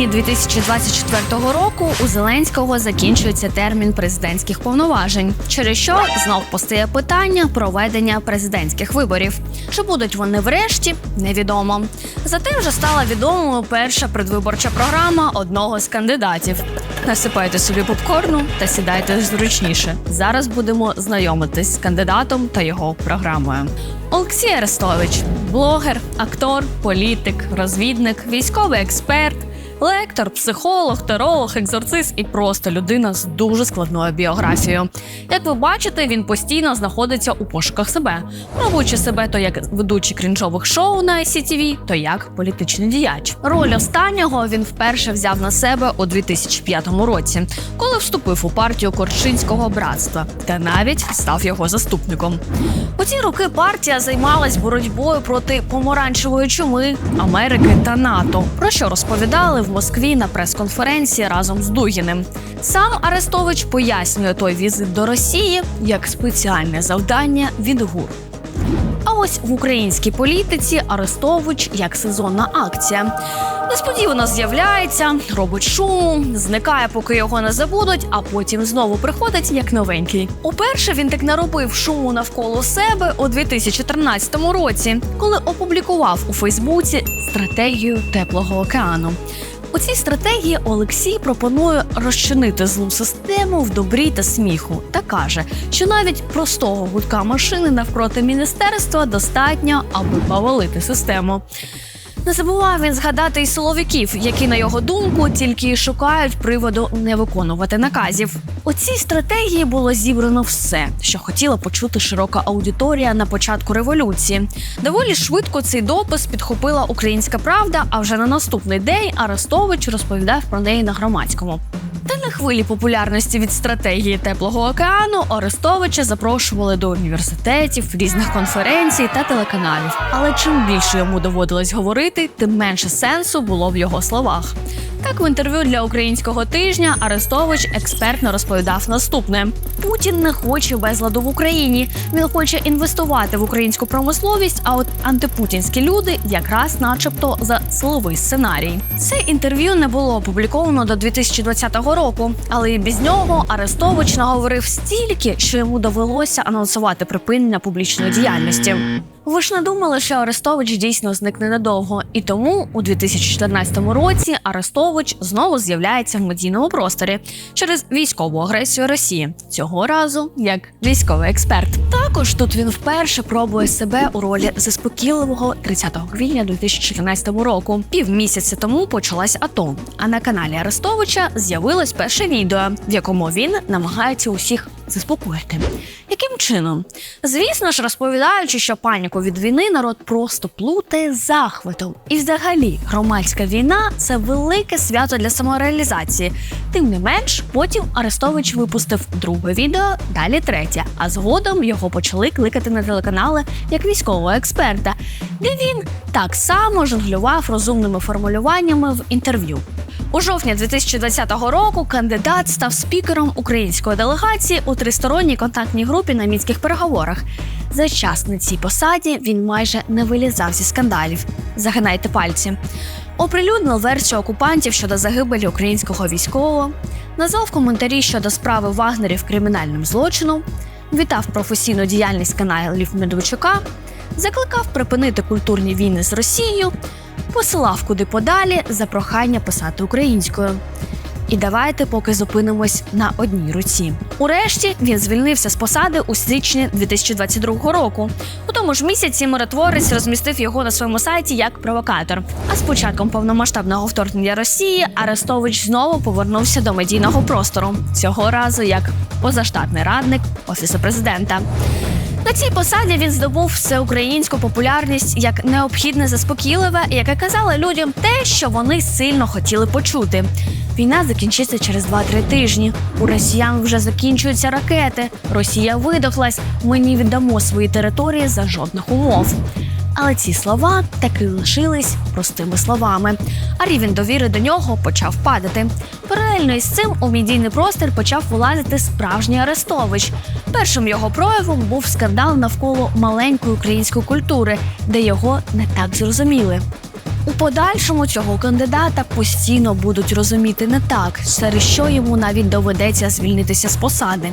квітні 2024 року у Зеленського закінчується термін президентських повноважень, через що знов постає питання проведення президентських виборів. Чи будуть вони врешті, невідомо. Зате вже стала відомою перша предвиборча програма одного з кандидатів. Насипайте собі попкорну та сідайте зручніше. Зараз будемо знайомитись з кандидатом та його програмою. Олексій Арестович блогер, актор, політик, розвідник, військовий експерт, лектор, психолог, теролог, екзорцист і просто людина з дуже складною біографією. Як ви бачите, він постійно знаходиться у пошуках себе, пробуючи себе то як ведучий крінжових шоу на ICTV, то як політичний діяч. Роль останнього він вперше взяв на себе у 2005 році, коли вступив у партію Корчинського братства та навіть став його заступником. У ці роки партія займалась боротьбою проти помаранчевої чуми, Америки та НАТО, про що розповідали в Москві на прес-конференції разом з Дугіним. Сам Арестович пояснює той візит до Росії як спеціальне завдання від ГУР. А ось в українській політиці Арестович як сезонна акція. Несподівано з'являється, робить шум, зникає, поки його не забудуть, а потім знову приходить як новенький. Уперше він так наробив шуму навколо себе у 2013 році, коли опублікував у Фейсбуці стратегію теплого океану. У цій стратегії Олексій пропонує розчинити злу систему в добрі та сміху та каже, що навіть простого гудка машини навпроти міністерства достатньо, аби повалити систему. Не забував він згадати й силовиків, які, на його думку, тільки шукають приводу не виконувати наказів. У цій стратегії було зібрано все, що хотіла почути широка аудиторія на початку революції. Доволі швидко цей допис підхопила українська правда. А вже на наступний день Арестович розповідав про неї на громадському. Хвилі популярності від стратегії теплого океану Арестовича запрошували до університетів, різних конференцій та телеканалів. Але чим більше йому доводилось говорити, тим менше сенсу було в його словах. Так, в інтерв'ю для українського тижня Арестович експертно розповідав наступне: Путін не хоче безладу в Україні. Він хоче інвестувати в українську промисловість. А от антипутінські люди якраз, начебто, за силовий сценарій. Це інтерв'ю не було опубліковано до 2020 року, але і без нього Арестович наговорив стільки, що йому довелося анонсувати припинення публічної діяльності. Ви ж не думали, що Арестович дійсно зникне надовго, і тому у 2014 році Арестович знову з'являється в медійному просторі через військову агресію Росії. Цього разу як військовий експерт. Також тут він вперше пробує себе у ролі заспокійливого 30 квітня 2014 року. Півмісяця тому почалась АТО. А на каналі Арестовича з'явилось перше відео, в якому він намагається усіх заспокоїти. Яким чином? Звісно ж, розповідаючи, що паніку від війни народ просто плутає захватом. І взагалі, громадська війна це велике свято для самореалізації. Тим не менш, потім Арестович випустив друге відео, далі третє. А згодом його почали кликати на телеканали як військового експерта, де він так само жонглював розумними формулюваннями в інтерв'ю. У жовтні 2020 року кандидат став спікером української делегації у тристоронній контактній групі на мінських переговорах. За час на цій посаді він майже не вилізав зі скандалів. Загинайте пальці. Оприлюднив версію окупантів щодо загибелі українського військового, назвав коментарі щодо справи Вагнерів кримінальним злочином, вітав професійну діяльність каналів Медведчука, закликав припинити культурні війни з Росією, посилав куди подалі за прохання писати українською. І давайте поки зупинимось на одній руці. Урешті він звільнився з посади у січні 2022 року. У тому ж місяці миротворець розмістив його на своєму сайті як провокатор. А з початком повномасштабного вторгнення Росії Арестович знову повернувся до медійного простору цього разу як позаштатний радник офісу президента. На цій посаді він здобув всеукраїнську популярність як необхідне заспокійливе, яке казало людям те, що вони сильно хотіли почути. Війна закінчиться через 2-3 тижні. У росіян вже закінчуються ракети. Росія видохлась. Ми не віддамо свої території за жодних умов. Але ці слова таки лишились простими словами, а рівень довіри до нього почав падати. Паралельно із цим у медійний простір почав вилазити справжній Арестович. Першим його проявом був скандал навколо маленької української культури, де його не так зрозуміли. У подальшому цього кандидата постійно будуть розуміти не так, через що йому навіть доведеться звільнитися з посади.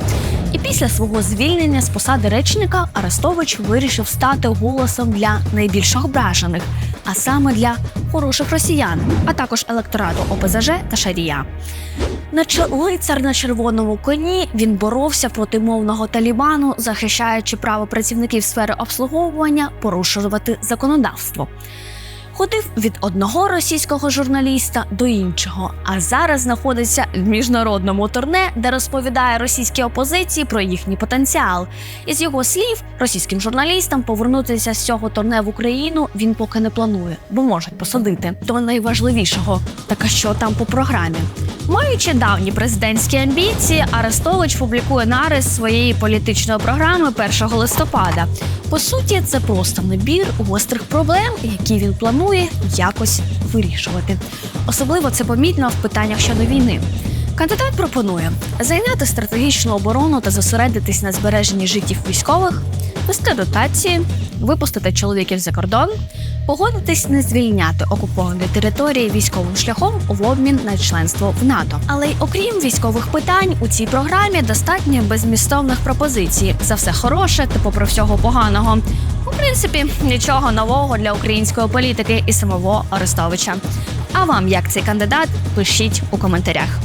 І після свого звільнення з посади речника Арестович вирішив стати голосом для найбільш ображених, а саме для хороших росіян, а також електорату ОПЗЖ та Шарія. Наче лицар на червоному коні він боровся проти мовного талібану, захищаючи право працівників сфери обслуговування порушувати законодавство. Ходив від одного російського журналіста до іншого, а зараз знаходиться в міжнародному турне, де розповідає російській опозиції про їхній потенціал. Із його слів, російським журналістам повернутися з цього турне в Україну він поки не планує, бо можуть посадити. До найважливішого, так а що там по програмі. Маючи давні президентські амбіції, Арестович публікує нарис своєї політичної програми 1 листопада. По суті, це просто набір гострих проблем, які він планує якось вирішувати. Особливо це помітно в питаннях щодо війни. Кандидат пропонує зайняти стратегічну оборону та зосередитись на збереженні життів військових, вести дотації, випустити чоловіків за кордон, погодитись не звільняти окуповані території військовим шляхом в обмін на членство в НАТО. Але й окрім військових питань, у цій програмі достатньо безмістовних пропозицій за все хороше та попри всього поганого. У принципі, нічого нового для української політики і самого Арестовича. А вам як цей кандидат? Пишіть у коментарях.